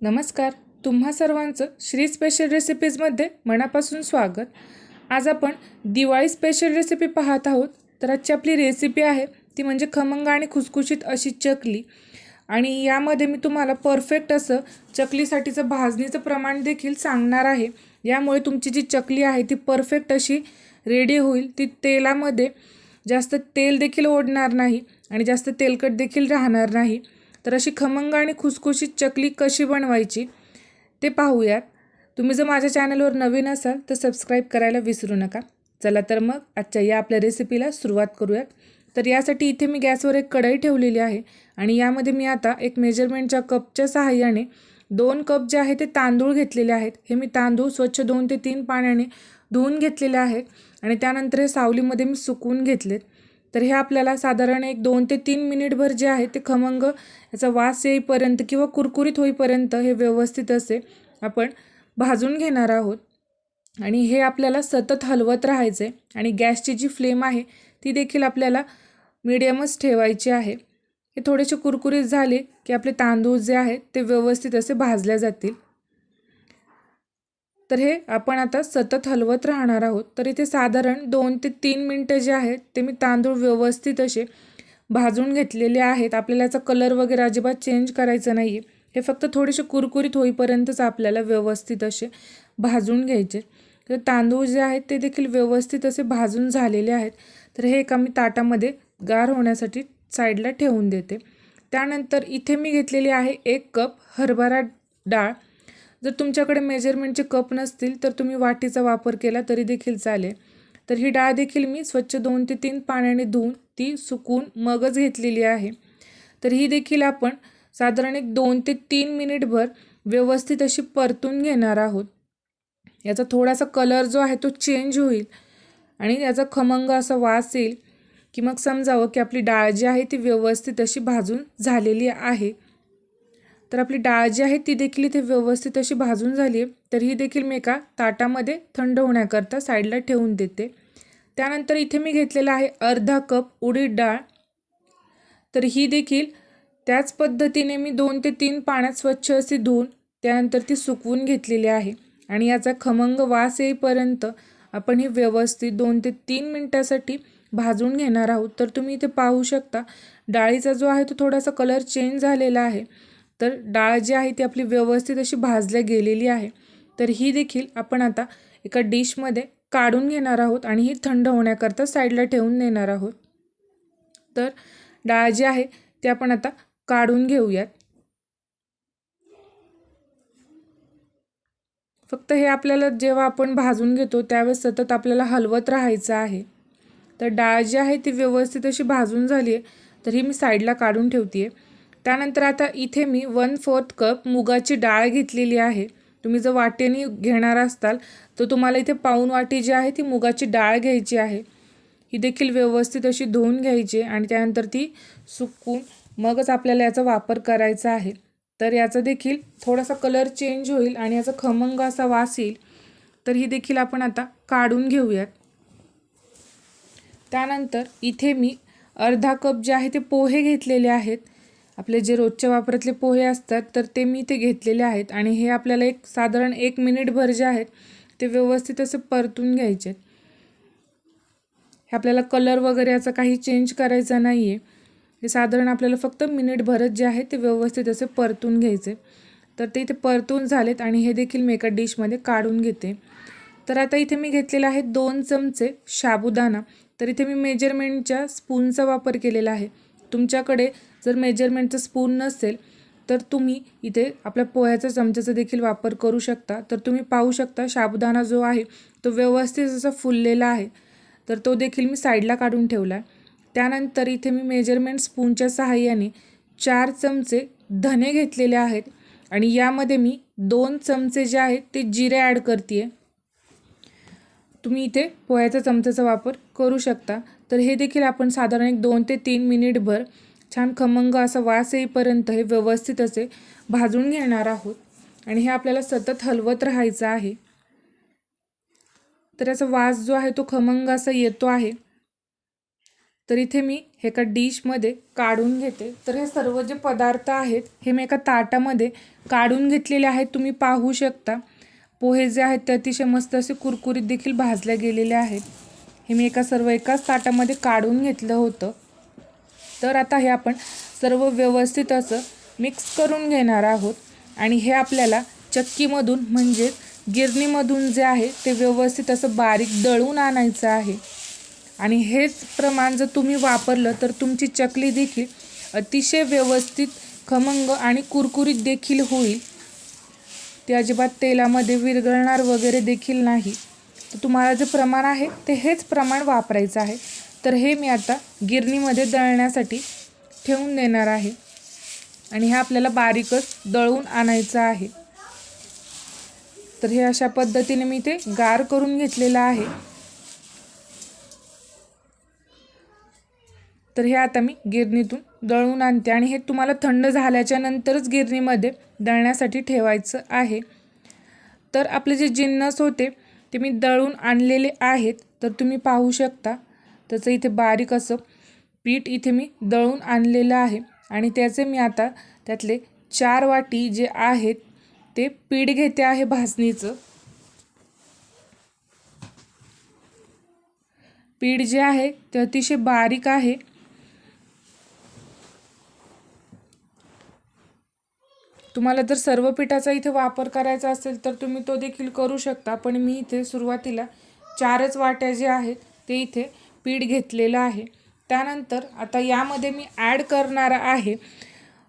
नमस्कार. तुम्हा सर्वांचं श्री स्पेशल रेसिपीजमध्ये मनापासून स्वागत. आज आपण दिवाळी स्पेशल रेसिपी पाहत आहोत. तर आजची आपली रेसिपी आहे ती म्हणजे खमंग आणि खुसखुशीत अशी चकली. आणि यामध्ये मी तुम्हाला परफेक्ट असं चकलीसाठीचं भाजणीचं प्रमाण देखील सांगणार आहे. यामुळे तुमची जी चकली आहे ती परफेक्ट अशी रेडी होईल. ती तेलामध्ये जास्त तेल देखील ओढणार नाही आणि जास्त तेलकट देखील राहणार नाही. तर अशी खमंग आणि खुसखुशीत चकली कशी बनवायची ते पाहूयात. तुम्ही जर माझ्या चॅनलवर नवीन असाल तर सबस्क्राईब करायला विसरू नका. चला तर मग आजच्या या आपल्या रेसिपीला सुरुवात करूयात. तर यासाठी इथे मी गॅसवर एक कढई ठेवलेली आहे आणि यामध्ये मी आता एक मेजरमेंटच्या कपच्या सहाय्याने दोन कप जे आहे ते तांदूळ घेतलेले आहेत. हे मी तांदूळ स्वच्छ दोन ते तीन पाण्याने धुवून घेतलेले आहेत आणि त्यानंतर हे सावलीमध्ये मी सुकवून घेतलेत. तर हे आपल्याला साधारण एक दोन ते तीन मिनिटभर जे आहे ते खमंग याचा वास येईपर्यंत किंवा कुरकुरीत होईपर्यंत हे व्यवस्थित असे आपण भाजून घेणार आहोत. आणि हे आपल्याला सतत हलवत राहायचं आहे आणि गॅसची जी फ्लेम आहे ती देखील आपल्याला मिडियमच ठेवायची आहे. हे थोडेसे कुरकुरीत झाले की आपले तांदूळ जे आहेत ते व्यवस्थित असे भाजले जातील. तर हे आपण आता सतत हलवत राहणार आहोत. तर इथे साधारण दोन ते तीन मिनटं जे आहेत ते मी तांदूळ व्यवस्थित असे भाजून घेतलेले आहेत. आपल्याला याचा कलर वगैरे अजिबात चेंज करायचं नाही आहे हे फक्त थोडेसे कुरकुरीत होईपर्यंतच आपल्याला व्यवस्थित असे भाजून घ्यायचे. तर तांदूळ जे आहेत ते देखील व्यवस्थित असे भाजून झालेले आहेत. तर हे एका मी ताटामध्ये गार होण्यासाठी साईडला ठेवून देते. त्यानंतर इथे मी घेतलेली आहे एक कप हरभरा डाळ. जर तुमच्याकडे मेजरमेंटचे कप नसतील तर तुम्ही वाटीचा वापर केला तरी देखील चालेल. तर ही डाळ देखील मी स्वच्छ दोन ते तीन पाण्याने धुवून ती सुकून मगच घेतलेली आहे. तर ही देखील आपण साधारण एक दोन ते तीन मिनिटभर व्यवस्थित अशी परतून घेणार आहोत. याचा थोडासा कलर जो आहे तो चेंज होईल आणि याचा खमंग असा वास येईल की मग समजावं की आपली डाळ जी आहे ती व्यवस्थित अशी भाजून झालेली आहे. तर आपली डाळ जी आहे ती देखील इथे व्यवस्थित अशी भाजून झाली आहे तर ही देखील मी एका ताटामध्ये थंड होण्याकरता साईडला ठेवून देते. त्यानंतर इथे मी घेतलेला आहे अर्धा कप उडीद डाळ. तर ही देखील त्याच पद्धतीने मी दोन ते तीन पाण्यात स्वच्छ अशी धुवून त्यानंतर ती सुकवून घेतलेली आहे. आणि याचा खमंग वास येईपर्यंत आपण ही व्यवस्थित दोन ते तीन मिनटासाठी भाजून घेणार आहोत. तर तुम्ही इथे पाहू शकता डाळीचा जो आहे तो थोडासा कलर चेंज झालेला आहे. तर डाळ जी आहे ती आपली व्यवस्थित अशी भाजल्या गेलेली आहे. तर ही देखील आपण आता एका डिशमध्ये काढून घेणार आहोत आणि ही थंड होण्याकरता साईडला ठेवून देणार आहोत. तर डाळ जी आहे ती आपण आता काढून घेऊयात. फक्त हे आपल्याला जेव्हा आपण भाजून घेतो त्यावेळेस सतत आपल्याला हलवत राहायचं आहे. तर डाळ जी आहे ती व्यवस्थित अशी भाजून झाली आहे. तर ही मी साईडला काढून ठेवते आहे त्यानंतर आता इथे मी वन फोर्थ कप मुगाची डाळ घेतलेली आहे. तुम्ही जर वाटेने घेणार असताल तर तुम्हाला इथे पाऊन वाटी जी आहे ती मुगाची डाळ घ्यायची आहे. ही देखील व्यवस्थित अशी धुवून घ्यायची आणि त्यानंतर ती सुकून मगच आपल्याला याचा वापर करायचा आहे. तर याचा देखील थोडासा कलर चेंज होईल आणि याचा खमंग असा वास येईल. तर ही देखील आपण आता काढून घेऊयात. त्यानंतर इथे मी अर्धा कप जे आहे ते पोहे घेतलेले आहेत. आपले जे रोजच्या वापरातले पोहे असतात तर ते मी ते घेतलेले आहेत. आणि हे आपल्याला एक साधारण एक मिनिटभर जे आहेत ते व्यवस्थित असे परतून घ्यायचे हे आपल्याला कलर वगैरे याचा काही चेंज करायचा नाही आहे हे साधारण आपल्याला फक्त मिनिटभरच जे आहे ते व्यवस्थित असे परतून घ्यायचे तर ते इथे परतून झालेत आणि हे देखील मी एका डिशमध्ये काढून घेते. तर आता इथे मी घेतलेले आहे दोन चमचे साबुदाणा तर इथे मी मेजरमेंटच्या स्पूनचा वापर केलेला आहे. तुमच्याकडे जर मेजरमेंटचं स्पून नसेल तर तुम्ही इथे आपल्या पोह्याचा चमच्याचा देखील वापर करू शकता. तर तुम्ही पाहू शकता साबुदाणा जो आहे तो व्यवस्थित असा फुललेला आहे. तर तो देखील मी साईडला काढून ठेवला आहे त्यानंतर इथे मी मेजरमेंट स्पूनच्या सहाय्याने चार चमचे धने घेतलेले आहेत आणि यामध्ये मी दोन चमचे जे आहेत ते जिरे ॲड करते आहे तुम्ही इथे पोह्याचा चमच्याचा वापर करू शकता. तर हे देखील आपण साधारण एक दोन ते तीन मिनिटभर छान खमंग असा वास येईपर्यंत हे व्यवस्थित असे भाजून घेणार आहोत. आणि हे आपल्याला सतत हलवत राहायचं आहे. तर याचा वास जो आहे तो खमंग असा येतो आहे. तर इथे मी हे एका डिशमध्ये काढून घेते. तर हे सर्व जे पदार्थ आहेत हे मी एका ताटामध्ये काढून घेतलेले आहेत. तुम्ही पाहू शकता. पोहे जे आहेत ते अतिशय मस्त असे कुरकुरीत देखील भाजले गेलेले आहेत. हे मी एका सर्व एकाच ताटामध्ये काढून घेतलं होतं. तर आता हे आपण सर्व व्यवस्थित असं मिक्स करून घेणार आहोत. आणि हे आपल्याला चक्कीमधून म्हणजेच गिरणीमधून जे आहे ते व्यवस्थित असं बारीक दळून आणायचं आहे. आणि हेच प्रमाण जर तुम्ही वापरलं तर तुमची चकली देखील अतिशय व्यवस्थित खमंग आणि कुरकुरीत देखील होईल. ते अजिबात तेलामध्ये विरघळणार वगैरे देखील नाही. तर तुम्हाला जे प्रमाण आहे ते हेच प्रमाण वापरायचं आहे. तर हे मी आता गिरणीमध्ये दळण्यासाठी ठेवून देणार आहे. आणि हे आपल्याला बारीकच दळून आणायचं आहे. तर हे अशा पद्धतीने मी ते गार करून घेतलेलं आहे. तर हे आता मी गिरणीतून दळून आणते. आणि हे तुम्हाला थंड झाल्याच्या नंतरच गिरणीमध्ये दळण्यासाठी ठेवायचं आहे. तर आपले जे जिन्नस होते ते मी दळून आणलेले आहेत तर तुम्ही पाहू शकता. त्याचं इथे बारीक असं पीठ इथे मी दळून आणलेलं आहे. आणि त्याचे मी आता त्यातले चार वाटी जे आहेत ते पीठ घेते आहे भाजणीचं पीठ जे आहे ते अतिशय बारीक आहे. तुम्हाला जर सर्व पिठाचा इथे वापर करायचा असेल तर तुम्ही तो देखील करू शकता. पण मी इथे सुरुवातीला चारच वाट्या जे आहेत ते इथे पीठ घेतलेलं आहे. त्यानंतर आता यामध्ये मी ॲड करणार आहे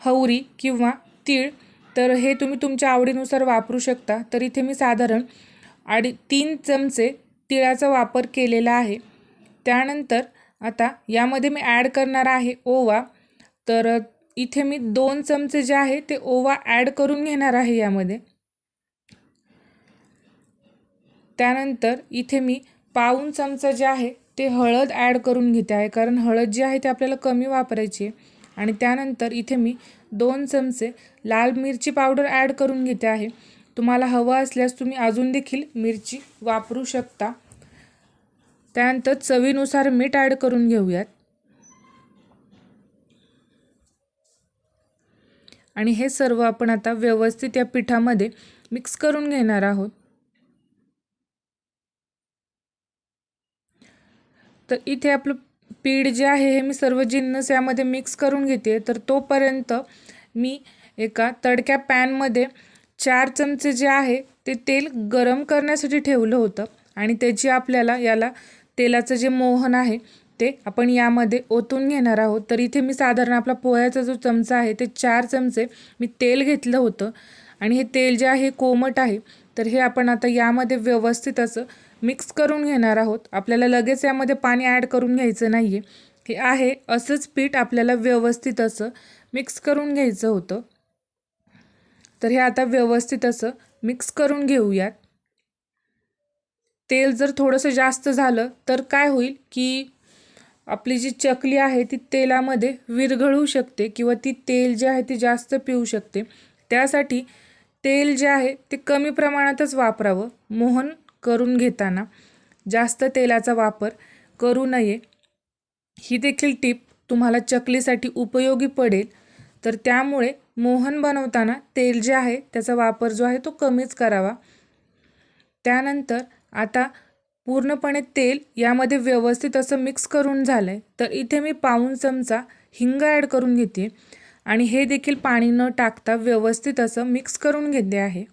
हवरी किंवा तीळ. तर हे तुम्ही तुमच्या आवडीनुसार वापरू शकता. तर इथे मी साधारण अडी तीन चमचे तिळाचा वापर केलेला आहे. त्यानंतर आता यामध्ये मी ॲड करणार आहे ओवा. तर इथे मी दोन चमचे जे आहे ते ओवा ॲड करून घेणार आहे यामध्ये. त्यानंतर इथे मी पाऊन चमचा जे आहे ते हळद ॲड करून घेते आहे. कारण हळद जी आहे ते आपल्याला कमी वापरायची आहे. आणि त्यानंतर इथे मी दोन चमचे लाल मिरची पावडर ॲड करून घेते आहे. तुम्हाला हवं असल्यास तुम्ही अजून देखील मिरची वापरू शकता. त्यानंतर चवीनुसार मीठ ॲड करून घेऊयात. आणि हे सर्व आपण आता व्यवस्थित या पिठामध्ये मिक्स करून घेणार आहोत. तर इथे आपलं पीठ जे आहे हे मी सर्व जिन्नस यामध्ये मिक्स करून घेते. तर तोपर्यंत मी एका तडक्या पॅनमध्ये चार चमचे जे आहे ते तेल गरम करण्यासाठी ठेवलं होतं. आणि त्याची आपल्याला याला तेलाचं जे मोहन आहे ते आपण यामध्ये ओतून घेणार आहोत. तर इथे मी साधारण आपला पोह्याचा जो चमचा आहे ते चार चमचे मी तेल घेतलं होतं. आणि हे तेल जे आहे कोमट आहे. तर हे आपण आता यामध्ये व्यवस्थित असं मिक्स करून घेणार आहोत. आपल्याला लगेच यामध्ये पाणी ॲड करून घ्यायचं नाही आहे हे आहे असंच पीठ आपल्याला व्यवस्थित असं मिक्स करून घ्यायचं होतं. तर हे आता व्यवस्थित असं मिक्स करून घेऊयात. तेल जर थोडंसं जास्त झालं तर काय होईल की आपली जी चकली आहे ती तेलामध्ये विरघळू शकते किंवा ती तेल जे आहे ते जास्त पिऊ शकते. त्यासाठी तेल जे आहे ते कमी प्रमाणातच वापरावं मोहन करून घेताना. जास्त तेलाचा वापर करू नये. ही देखील टीप तुम्हाला चकलीसाठी उपयोगी पडेल. तर त्यामुळे मोहन बनवताना तेल जे आहे त्याचा वापर जो आहे तो कमीच करावा. त्यानंतर आता पूर्णपणे तेल यामध्ये व्यवस्थित असं मिक्स करून झालं आहे तर इथे मी पाऊन चमचा हिंग ॲड करून घेते. आणि हे देखील पाणी न टाकता व्यवस्थित असं मिक्स करून घेते आहे.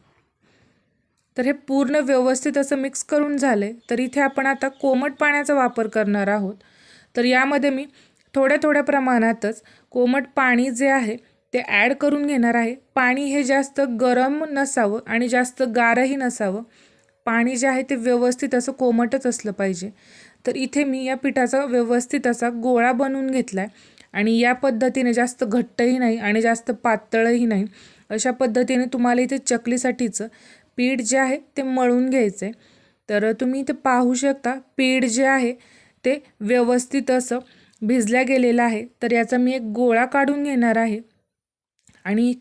तर हे पूर्ण व्यवस्थित असं मिक्स करून झालं आहे तर इथे आपण आता कोमट पाण्याचा वापर करणार आहोत. तर यामध्ये मी थोड्या थोड्या प्रमाणातच कोमट पाणी जे आहे ते ॲड करून घेणार आहे. पाणी हे जास्त गरम नसावं आणि जास्त गारही नसावं. पाणी जे आहे ते व्यवस्थित असं कोमटच असलं पाहिजे. तर इथे मी या पिठाचा व्यवस्थित असा गोळा बनवून घेतला आहे आणि या पद्धतीने जास्त घट्टही नाही आणि जास्त पातळही नाही. अशा पद्धतीने तुम्हाला इथे चकलीसाठीचं पीठ जे आहे ते मळून घ्यायचं आहे तर तुम्ही इथे पाहू शकता पीठ जे आहे ते व्यवस्थित असं भिजल्या गेलेलं आहे. तर याचा मी एक गोळा काढून घेणार आहे. आणि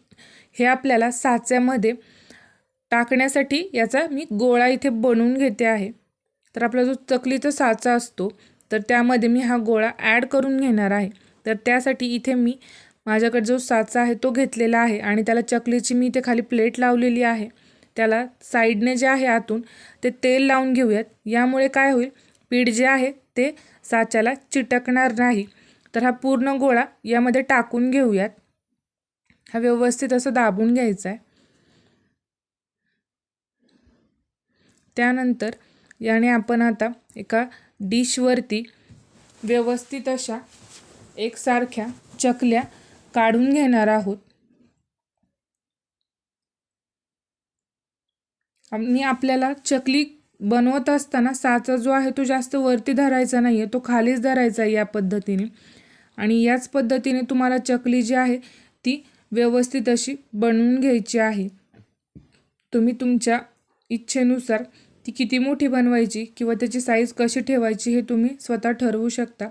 हे आपल्याला साच्यामध्ये टाकण्यासाठी याचा मी गोळा इथे बनवून घेते आहे. तर आपला जो चकलीचा साचा असतो तर त्यामध्ये मी हा गोळा ॲड करून घेणार आहे. तर त्यासाठी इथे मी माझ्याकडे जो साचा आहे तो घेतलेला आहे आणि त्याला चकलीची मी इथे खाली प्लेट लावलेली आहे. त्याला साईडने जे आहे आतून ते तेल लावून घेऊयात. यामुळे काय होईल पीठ जे आहे ते साच्याला चिटकणार नाही. तर हा पूर्ण गोळा यामध्ये टाकून घेऊयात. हा व्यवस्थित असं दाबून घ्यायचा आहे. त्यानंतर याने आपण आता एका डिशवरती व्यवस्थित अशा एकसारख्या चकल्या काढून घेणार आहोत. मी आपल्याला चकली बनवत असताना साचा जो आहे तो जास्त वरती धरायचा नाही आहे तो खालीच धरायचा आहे या पद्धतीने. आणि याच पद्धतीने तुम्हाला चकली जी आहे ती व्यवस्थित अशी बनवून घ्यायची आहे. तुम्ही तुमच्या इच्छेनुसार ती किती मोठी बनवायची किंवा त्याची साईज कशी ठेवायची हे तुम्ही स्वतः ठरवू शकता.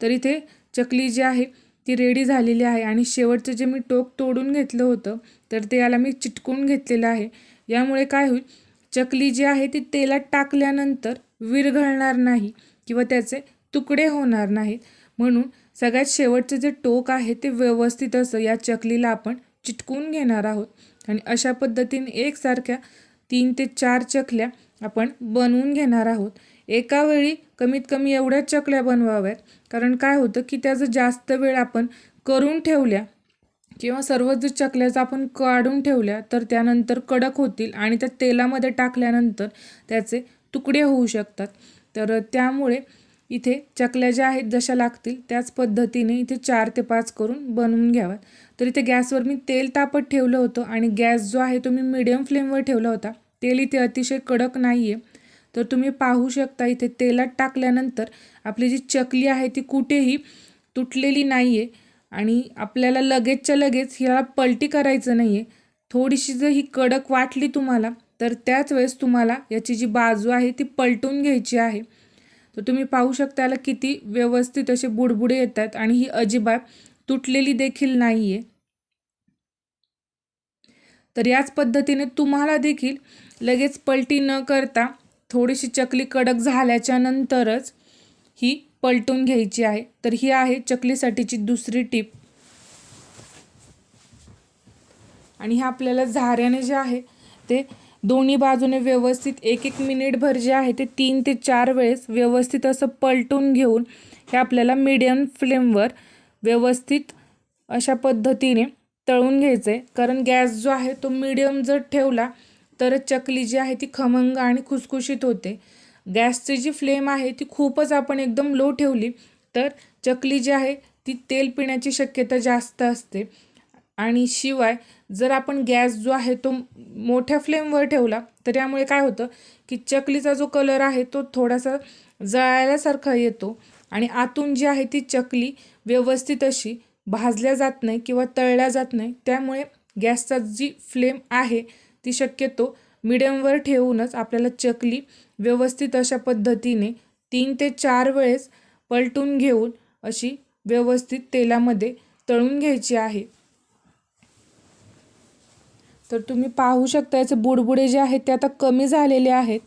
तर इथे चकली जी आहे ती रेडी झालेली आहे आणि शेवटचं जे मी टोक तोडून घेतलं होतं तर ते याला मी चिटकून घेतलेलं आहे. यामुळे काय होईल चकली जी आहे ती तेलात टाकल्यानंतर विरघळणार नाही किंवा त्याचे तुकडे होणार नाहीत. म्हणून सगळ्यात शेवटचे जे टोक आहे ते व्यवस्थित असं या चकलीला आपण चिटकून घेणार आहोत. आणि अशा पद्धतीने एकसारख्या तीन ते चार चकल्या आपण बनवून घेणार आहोत. एका वेळी कमीत कमी एवढ्याच चकल्या बनवाव्यात. कारण काय होतं की त्याचं जास्त वेळ आपण करून ठेवल्या किंवा सर्वच जर चकल्याचं आपण काढून ठेवल्या तर त्यानंतर कडक होतील आणि त्या तेलामध्ये टाकल्यानंतर त्याचे तुकडे होऊ शकतात. तर त्यामुळे इथे चकल्या ज्या आहेत जशा लागतील त्याच पद्धतीने इथे चार ते पाच करून बनवून घ्याव्यात. तर इथे गॅसवर मी तेल तापत ठेवलं होतं आणि गॅस जो आहे तो मी मिडियम फ्लेमवर ठेवला होता. तेल इथे अतिशय कडक नाही आहे तर तुम्ही पाहू शकता इथे तेलात टाकल्यानंतर आपली जी चकली आहे ती कुठेही तुटलेली नाही आहे आणि आपल्याला लगेचच्या लगेच ह्याला पलटी करायचं नाही आहे थोडीशी जर ही कडक वाटली तुम्हाला तर त्याच वेळेस तुम्हाला याची जी बाजू आहे ती पलटून घ्यायची आहे. तर तुम्ही पाहू शकता याला किती व्यवस्थित असे बुडबुडे येतात आणि ही अजिबात तुटलेली देखील नाही आहे तर याच पद्धतीने तुम्हाला देखील लगेच पलटी न करता थोडीशी चकली कडक झाल्याच्या नंतरच ही पलटून घ्यायची आहे. तर ही आहे चकलीसाठीची दुसरी टीप. आणि हे आपल्याला झाऱ्याने जे आहे ते दोन्ही बाजूने व्यवस्थित एक एक मिनिटभर जे आहे ते तीन ते चार वेळेस व्यवस्थित असं पलटून घेऊन हे आपल्याला मीडियम फ्लेमवर व्यवस्थित अशा पद्धतीने तळून घ्यायचं आहे कारण गॅस जो आहे तो मीडियम जर ठेवला तर चकली जी आहे ती खमंग आणि खुसखुशीत होते. गॅसची जी फ्लेम आहे ती खूपच आपण एकदम लो ठेवली तर चकली जी आहे ती तेल पिण्याची शक्यता जास्त असते. आणि शिवाय जर आपण गॅस जो आहे तो मोठ्या फ्लेमवर ठेवला तर यामुळे काय होतं की चकलीचा जो कलर आहे तो थोडासा जळायल्यासारखा येतो आणि आतून जी आहे ती चकली व्यवस्थित अशी भाजल्या जात नाही किंवा तळल्या जात नाही. त्यामुळे गॅसचा जी फ्लेम आहे ती शक्यतो मिडियमवर ठेवूनच आपल्याला चकली व्यवस्थित अशा पद्धतीने तीन ते चार वेळेस पलटून घेऊन अशी व्यवस्थित तेलामध्ये तळून घ्यायची आहे. तर तुम्ही पाहू शकता याचे बुडबुडे जे आहेत ते आता कमी झालेले आहेत.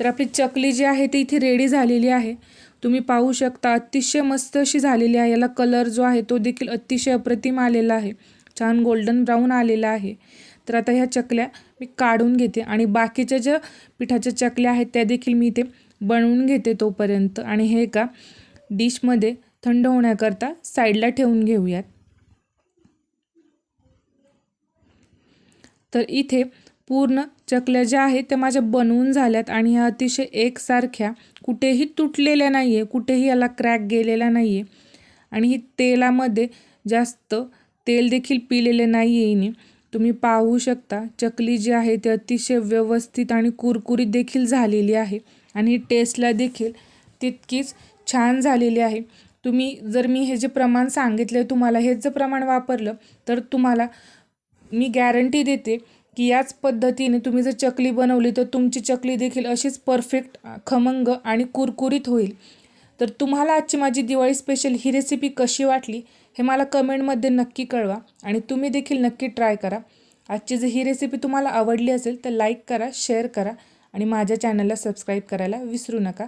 तर आपली चकली जी आहे ती इथे रेडी झालेली आहे. तुम्ही पाहू शकता अतिशय मस्त अशी झालेली आहे. याला कलर जो आहे तो देखील अतिशय अप्रतिम आलेला आहे. छान गोल्डन ब्राऊन आलेला आहे. तर आता ह्या चकल्या मी काढून घेते आणि बाकीच्या ज्या पिठाच्या चकल्या आहेत त्या देखील मी इथे बनवून घेते तोपर्यंत. आणि हे एका डिशमध्ये थंड होण्याकरता साईडला ठेवून घेऊयात. तर इथे पूर्ण चकल्या ज्या आहेत त्या माझ्या बनवून झाल्यात आणि ह्या अतिशय एकसारख्या कुठेही तुटलेल्या नाही आहे कुठेही याला क्रॅक गेलेला नाही आहे आणि ही तेलामध्ये जास्त तेल देखील पिलेले नाही आहे तुम्ही पाहू शकता चकली जी आहे ती अतिशय व्यवस्थित आणि कुरकुरीत देखील झालेली आहे आणि टेस्टला देखील तितकीच छान झालेली आहे. तुम्ही जर मी हे जे प्रमाण सांगितले तुम्हाला हेच जर प्रमाण वापरलं तर तुम्हाला मी गॅरंटी देते की याच पद्धतीने तुम्ही जर चकली बनवली तर तुमची चकली देखील अशीच परफेक्ट खमंग आणि कुरकुरीत होईल. तर तुम्हाला आजची माझी दिवाळी स्पेशल ही रेसिपी कशी वाटली? हे मला कमेंटमध्ये नक्की कळवा आणि तुम्ही देखील नक्की ट्राय करा. आजची जर ही रेसिपी तुम्हाला आवडली असेल तर लाईक करा शेअर करा आणि माझ्या चॅनलला सबस्क्राईब करायला विसरू नका.